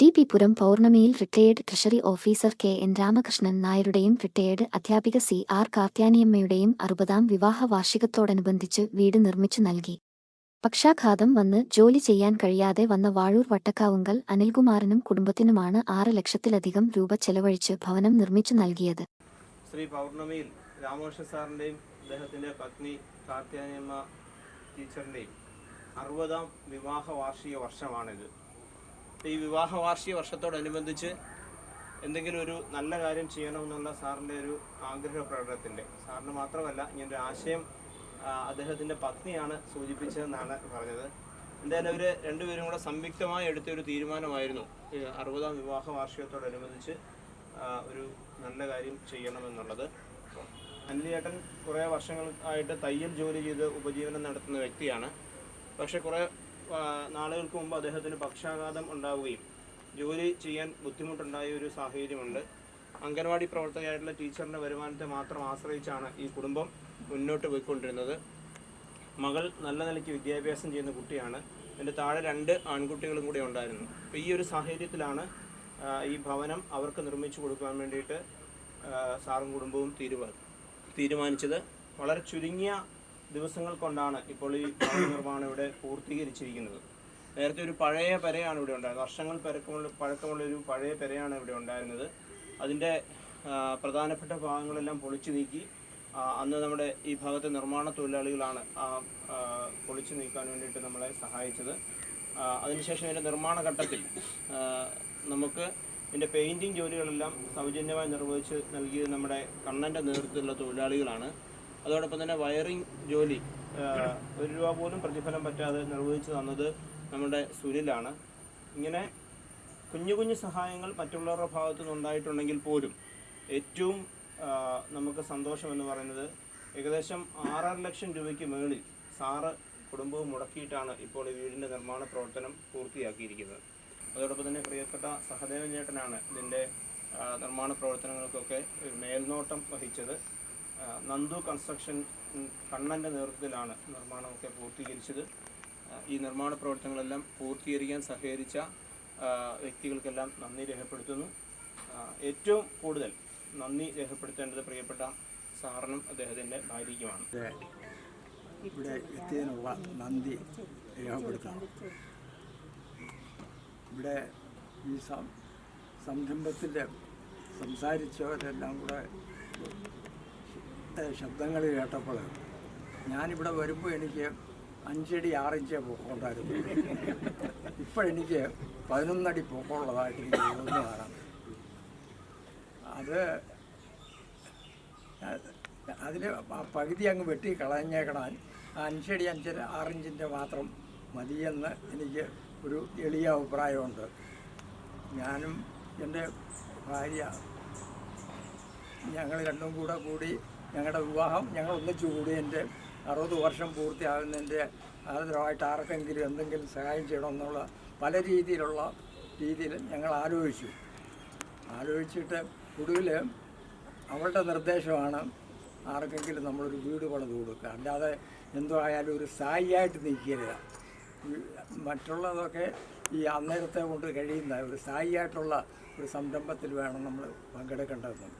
T P Puram പൗർണമിയിൽ retired treasury officer K N Ramakrishnan നായരുടെയും retired അധ്യാപിക C R കാർത്യാനിയമ്മയുടെയും അറുപതാം വിവാഹ വാർഷികത്തോടനുബന്ധിച്ച് വീട് നിർമ്മിച്ചു നൽകി. പക്ഷാഘാതം വന്ന് ജോലി ചെയ്യാൻ കഴിയാതെ വന്ന വാഴൂർ വട്ടക്കാവുങ്കൽ അനിൽകുമാറിനും കുടുംബത്തിനുമാണ് ആറ് ലക്ഷത്തിലധികം രൂപ ചെലവഴിച്ച് ഭവനം നിർമ്മിച്ചു നൽകിയത്. ശ്രീ പൗർണമിയിൽ രാമകൃഷ്ണ സാറിന്റെയും അദ്ദേഹത്തിന്റെ പത്നി കാർത്യാനിയമ്മ ടീച്ചറിന്റെയും അറുപതാം വിവാഹ വാർഷിക വർഷമാണിത്. ഈ വിവാഹ വാർഷിക വർഷത്തോടനുബന്ധിച്ച് എന്തെങ്കിലും ഒരു നല്ല കാര്യം ചെയ്യണമെന്നുള്ള സാറിന്റെ ഒരു ആഗ്രഹ പ്രകടനത്തിന്റെ. സാറിന് മാത്രമല്ല ഇങ്ങനൊരു ആശയം അദ്ദേഹത്തിന്റെ പത്നിയാണ് സൂചിപ്പിച്ചതെന്നാണ് പറഞ്ഞത്. എന്തായാലും അവർ രണ്ടുപേരും കൂടെ സംയുക്തമായി എടുത്ത ഒരു തീരുമാനമായിരുന്നു അറുപതാം വിവാഹ വാർഷികത്തോടനുബന്ധിച്ച് ഒരു നല്ല കാര്യം ചെയ്യണമെന്നുള്ളത്. അനിലേട്ടൻ കുറേ വർഷങ്ങളായിട്ട് തയ്യൽ ജോലി ചെയ്ത് ഉപജീവനം നടത്തുന്ന വ്യക്തിയാണ്. പക്ഷേ കുറേ നാളുകൾക്ക് മുമ്പ് അദ്ദേഹത്തിന് പക്ഷാഘാതം ഉണ്ടാവുകയും ജോലി ചെയ്യാൻ ബുദ്ധിമുട്ടുണ്ടായ ഒരു സാഹചര്യമുണ്ട്. അംഗൻവാടി പ്രവർത്തകയായിട്ടുള്ള ടീച്ചറിന്റെ വരുമാനത്തെ മാത്രം ആശ്രയിച്ചാണ് ഈ കുടുംബം മുന്നോട്ട് പോയിക്കൊണ്ടിരുന്നത്. മകൾ നല്ല നിലയ്ക്ക് വിദ്യാഭ്യാസം ചെയ്യുന്ന കുട്ടിയാണ്. എന്റെ താഴെ രണ്ട് ആൺകുട്ടികളും കൂടെ ഉണ്ടായിരുന്നു. അപ്പോൾ ഈ ഒരു സാഹചര്യത്തിലാണ് ഈ ഭവനം അവർക്ക് നിർമ്മിച്ചു കൊടുക്കാൻ വേണ്ടിയിട്ട് സാറും കുടുംബവും തീരുമാ തീരുമാനിച്ചത്. വളരെ ചുരുങ്ങിയ ദിവസങ്ങൾ കൊണ്ടാണ് ഇപ്പോൾ ഈ ഭവന നിർമ്മാണം ഇവിടെ പൂർത്തീകരിച്ചിരിക്കുന്നത്. നേരത്തെ ഒരു പഴയ പെരയാണ് ഇവിടെ ഉണ്ടായിരുന്നത്. വർഷങ്ങൾ പഴക്കമുള്ള പഴക്കമുള്ള ഒരു പഴയ പെരയാണ് ഇവിടെ ഉണ്ടായിരുന്നത്. അതിന്റെ പ്രധാനപ്പെട്ട ഭാഗങ്ങളെല്ലാം പൊളിച്ചു നീക്കി അന്ന് നമ്മുടെ ഈ ഭാഗത്തെ നിർമ്മാണ തൊഴിലാളികളാണ് ആ പൊളിച്ചു നീക്കാൻ വേണ്ടിയിട്ട് നമ്മളെ സഹായിച്ചത്. അതിനുശേഷം ഇതിന്റെ നിർമ്മാണ ഘട്ടത്തിൽ നമുക്ക് ഇതിന്റെ പെയിന്റിങ് ജോലികളെല്ലാം സൗജന്യമായി നിർവഹിച്ച് നൽകിയത് നമ്മുടെ കണ്ണന്റെ നേതൃത്വത്തിലുള്ള തൊഴിലാളികളാണ്. അതോടൊപ്പം തന്നെ വയറിംഗ് ജോലി ഒരു രൂപ പോലും പ്രതിഫലം പറ്റാതെ നിർവഹിച്ചു തന്നത് നമ്മുടെ സുനിലാണ്. ഇങ്ങനെ കുഞ്ഞു കുഞ്ഞു സഹായങ്ങൾ മറ്റുള്ളവരുടെ ഭാഗത്തു നിന്നുണ്ടായിട്ടുണ്ടെങ്കിൽ പോലും ഏറ്റവും നമുക്ക് സന്തോഷം എന്ന് പറയുന്നത് ഏകദേശം ആറര ലക്ഷം രൂപയ്ക്ക് മുകളിൽ സാറ് കുടുംബവും മുടക്കിയിട്ടാണ് ഇപ്പോൾ ഈ വീടിന്റെ നിർമ്മാണ പ്രവർത്തനം പൂർത്തിയാക്കിയിരിക്കുന്നത്. അതോടൊപ്പം തന്നെ പ്രിയപ്പെട്ട സഹദേവൻ ചേട്ടനാണ് ഇതിന്റെ നിർമ്മാണ പ്രവർത്തനങ്ങൾക്കൊക്കെ മേൽനോട്ടം വഹിച്ചത്. നന്ദു കൺസ്ട്രക്ഷൻ കണ്ണന്റെ നേതൃത്വത്തിലാണ് നിർമ്മാണമൊക്കെ പൂർത്തീകരിച്ചത്. ഈ നിർമ്മാണ പ്രവർത്തനങ്ങളെല്ലാം പൂർത്തീകരിക്കാൻ സഹകരിച്ച വ്യക്തികൾക്കെല്ലാം നന്ദി രേഖപ്പെടുത്തുന്നു. ഏറ്റവും കൂടുതൽ നന്ദി രേഖപ്പെടുത്തേണ്ടത് പ്രിയപ്പെട്ട സാറിനും അദ്ദേഹത്തിന്റെ ഭാര്യയ്ക്കുമാണ്. ഇവിടെ എത്തിയതിനുള്ള നന്ദി രേഖപ്പെടുത്തണം ഇവിടെ ഈ സംരംഭത്തിന്റെ സംസാരിച്ചവരെല്ലാം കൂടെ ശബ്ദങ്ങൾ കേട്ടപ്പോൾ ഞാനിവിടെ വരുമ്പോൾ എനിക്ക് അഞ്ചടി ആറിഞ്ച് പൊക്കമുണ്ടായിരുന്നു ഇപ്പോഴെനിക്ക് പതിനൊന്നടി പൊക്കമുള്ളതായിട്ട് എനിക്ക് തോന്നുന്നതാണ് അത് അതിൽ പകുതി അങ്ങ് വെട്ടി കളഞ്ഞേക്കണാൻ ആ അഞ്ചടി അഞ്ചര ആറിഞ്ചിന്റെ മാത്രം മതിയെന്ന് എനിക്ക് ഒരു എളിയ അഭിപ്രായമുണ്ട്. ഞാനും എന്റെ ഭാര്യ ഞങ്ങൾ രണ്ടും കൂടെ കൂടി ഞങ്ങളുടെ വിവാഹം ഞങ്ങൾ ഒന്നിച്ചു കൂടി എന്റെ അറുപത് വർഷം പൂർത്തിയാകുന്നതിന്റെ ആദരവായിട്ട് ആർക്കെങ്കിലും എന്തെങ്കിലും സഹായം ചെയ്യണമെന്നുള്ള പല രീതിയിലുള്ള രീതിയിൽ ഞങ്ങൾ ആലോചിച്ചു. ആലോചിച്ചിട്ട് ഒടുവിൽ അവളുടെ നിർദ്ദേശമാണ് ആർക്കെങ്കിലും നമ്മളൊരു വീട് പണിത് കൊടുക്കുക. അല്ലാതെ എന്തോ ഒരു സ്ഥായിയായിട്ട് നിൽക്കരുത്. മറ്റുള്ളതൊക്കെ ഈ അന്നേരത്തെ കൊണ്ട് കഴിയുന്ന ഒരു സ്ഥായിയായിട്ടുള്ള ഒരു സംരംഭത്തിൽ വേണം നമ്മൾ പങ്കെടുക്കേണ്ടതെന്ന്.